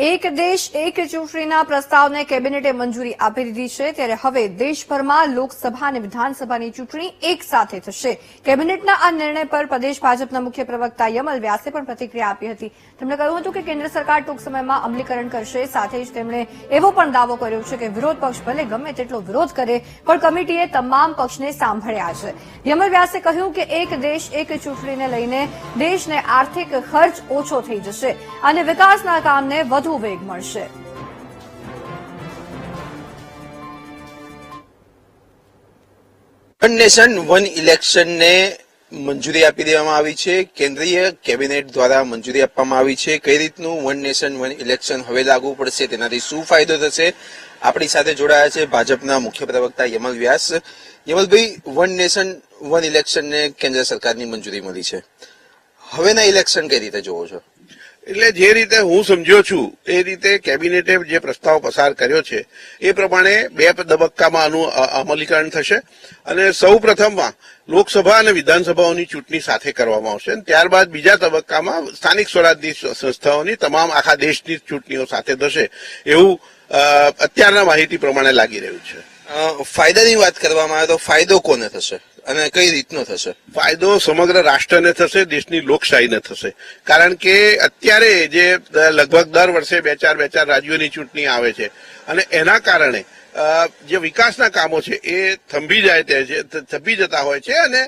એક દેશ, એક ચૂંટણીના પ્રસ્તાવને કેબિનેટે મંજૂરી આપી દીધી છે. ત્યારે હવે દેશભરમાં લોકસભા અને વિધાનસભાની ચૂંટણી એક સાથે થશે. કેબિનેટના આ નિર્ણય પર પ્રદેશ ભાજપના મુખ્ય પ્રવક્તા યમલ વ્યાસે પણ પ્રતિક્રિયા આપી હતી. તેમણે કહ્યું હતું કે કેન્દ્ર સરકાર ટૂંક સમયમાં અમલીકરણ કરશે. સાથે જ તેમણે એવો પણ દાવો કર્યો છે કે વિરોધ પક્ષ ભલે ગમે તેટલો વિરોધ કરે, પણ કમિટીએ તમામ પક્ષને સાંભળ્યા છે. યમલ વ્યાસે કહ્યું કે એક દેશ, એક ચૂંટણીને લઈને દેશને આર્થિક ખર્ચ ઓછો થઈ જશે અને વિકાસના કામને વધુ વેગ મળશે. વન નેશન વન ઇલેક્શનને મંજૂરી આપી દેવામાં આવી છે. કેન્દ્રીય કેબિનેટ દ્વારા મંજૂરી આપવામાં આવી છે. કઈ રીતનું વન નેશન વન ઇલેક્શન હવે લાગુ પડશે તેનાથી શું ફાયદો થશે? આપણી સાથે જોડાયા છે ભાજપના મુખ્ય પ્રવક્તા Yamal Vyas. યમલભાઈ one nation one ઇલેક્શનને કેન્દ્ર સરકારની મંજૂરી મળી છે. હવેના ઇલેક્શન કઈ રીતે જોવો છો? એટલે જે રીતે હું સમજ્યો છું, એ રીતે કેબિનેટે જે પ્રસ્તાવ પસાર કર્યો છે, એ પ્રમાણે બે તબક્કામાં આનું અમલીકરણ થશે અને સૌ પ્રથમમાં લોકસભા અને વિધાનસભાઓની ચૂંટણી સાથે કરવામાં આવશે ત્યારબાદ બીજા તબક્કામાં સ્થાનિક સ્વરાજની સંસ્થાઓની તમામ આખા દેશની ચૂંટણીઓ સાથે થશે એવું અત્યારના માહિતી પ્રમાણે લાગી રહ્યું છે. ફાયદાની વાત કરવામાં આવે તો ફાયદો કોને થશે? અને કઈ રીતનો થશે? ફાયદો સમગ્ર રાષ્ટ્રને થશે, દેશની લોકશાહીને થશે. કારણ કે અત્યારે જે લગભગ દર વર્ષે બે ચાર બે ચાર રાજ્યોની ચૂંટણી આવે છે. અને એના કારણે જે વિકાસના કામો છે એ થંભી જાય તે છે થંભી જતા હોય છે. અને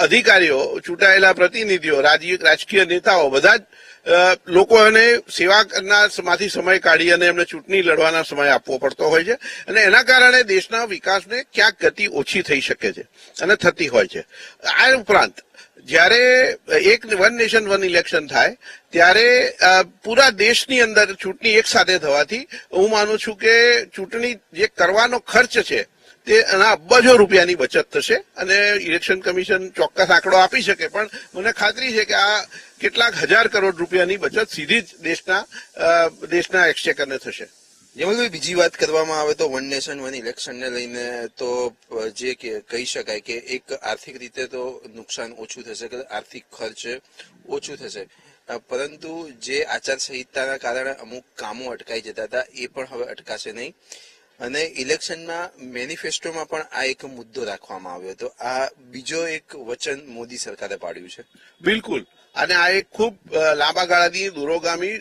અધિકારીઓ, ચૂંટાયેલા પ્રતિનિધિઓ રાજકીય નેતાઓ બધા જ અ, લોકોને સેવા કરનારમાંથી સમય કાઢી અને એમને ચૂંટણી લડવાના સમય આપવો પડતો હોય છે. અને એના કારણે દેશના વિકાસને ક્યાંક ગતિ ઓછી થઈ શકે છે અને થતી હોય છે. આ ઉપરાંત જ્યારે એક વન નેશન વન ઇલેક્શન થાય ત્યારે પૂરા દેશની અંદર ચૂંટણી એક સાથે થવાથી હું માનું છું કે ચૂંટણી જે કરવાનો ખર્ચ છે તે એના અબજો રૂપિયાની બચત થશે અને ઇલેક્શન કમિશન ચોક્કસ આંકડો આપી શકે, પણ મને ખાતરી છે કે આ કેટલાક હજાર કરોડ રૂપિયાની બચત સીધી જ દેશના દેશના એક્સચેકરને થશે. જેમાં બીજી વાત કરવામાં આવે તો વન નેશન, વન ઇલેક્શનને લઈને તો જે કહી શકાય કે એક આર્થિક રીતે તો નુકસાન ઓછું થશે કે આર્થિક ખર્ચ ઓછું થશે. પરંતુ જે આચારસંહિતાના કારણે અમુક કામો અટકાઈ જતા હતા, એ પણ હવે અટકાશે નહીં. અને ઇલેક્શનના મેનિફેસ્ટોમાં પણ આ એક મુદ્દો રાખવામાં આવ્યો હતો. આ બીજો એક વચન મોદી સરકારે પાડ્યું છે. બિલકુલ. અને આ એક ખૂબ લાંબા ગાળાની દૂરોગામી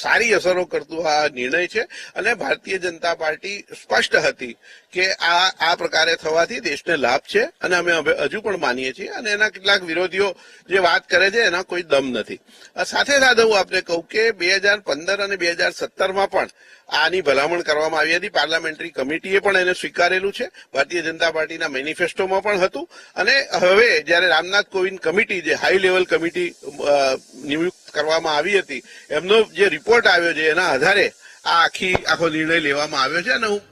સારી અસરો કરતું આ નિર્ણય છે. અને ભારતીય જનતા પાર્ટી સ્પષ્ટ હતી કે આ આ પ્રકારે થવાથી દેશને લાભ છે. અને અમે હજુ પણ માનીએ છીએ. અને એના કેટલાક વિરોધીઓ જે વાત કરે છે, એના કોઈ દમ નથી. સાથે સાથે હું આપને કહું કે બે હજાર પંદર અને બે હજાર સત્તરમાં પણ આની ભલામણ કરવામાં આવી હતી. પાર્લામેન્ટરી કમિટીએ પણ એને સ્વીકારેલું છે. ભારતીય જનતા પાર્ટીના મેનિફેસ્ટોમાં પણ હતું. અને હવે જ્યારે રામનાથ કોવિંદ કમિટી, જે હાઈ લેવલ કમિટી નિયુક્ત કરવામાં આવી હતી. એમનો જે રિપોર્ટ આવ્યો છે એના આધારે આ આખી, આખો નિર્ણય લેવામાં આવ્યો છે અને હું